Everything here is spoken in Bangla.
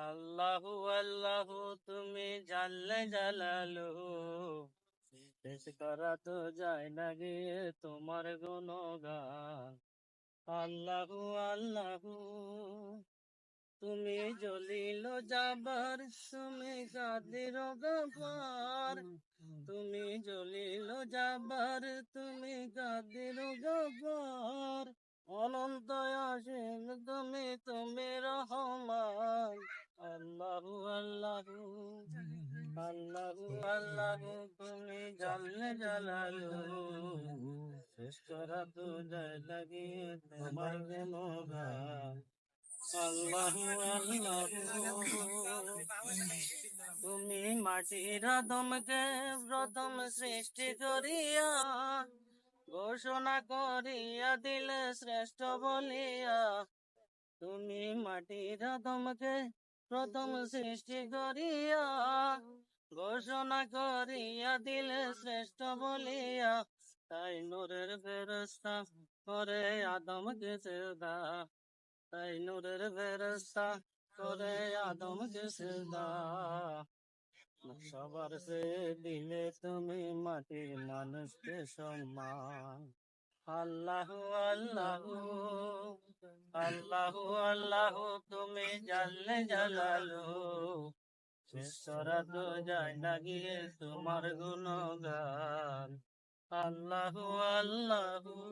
আল্লাহু আল্লাহু তুমি জানলে জালালু। শেষ করা তো যায় না গিয়ে তোমার গুণগান। আল্লাহু আল্লাহু তুমি জলিল যাবার তুমি কাদির গফার। তুমি জলিল যাবার তুমি কাদির গফার। আল্লাহু আল্লাহু আল্লাহু আল্লাহু তুমি জানলে জালালু শেষ লাগিয়ে তোমার গুণগান আল্লাহু আল্লাহু তুমি মাটির দমকে প্রথম সৃষ্টি করিয়া ঘোষণা করিয়া দিলে শ্রেষ্ঠ বলিয়া তুমি মাটির দমকে প্রথম সৃষ্টি করিয়া, ঘোষণা করিয়া দিলে শ্রেষ্ঠ বলিয়া, তাই নূরের ফেরস্তা করে আদমকে সেদা তাই নূরের ফেরস্তা করে আদমকে সেদা সবার সে দিলে তুমি মাটির মানুষকে সম্মান। আল্লাহ, আল্লাহু। আল্লাহু আল্লাহু তুমি জানলে জালালু। শেষরা তো যায় না গিয়ে তোমার গুণগান। আল্লাহু আল্লাহু।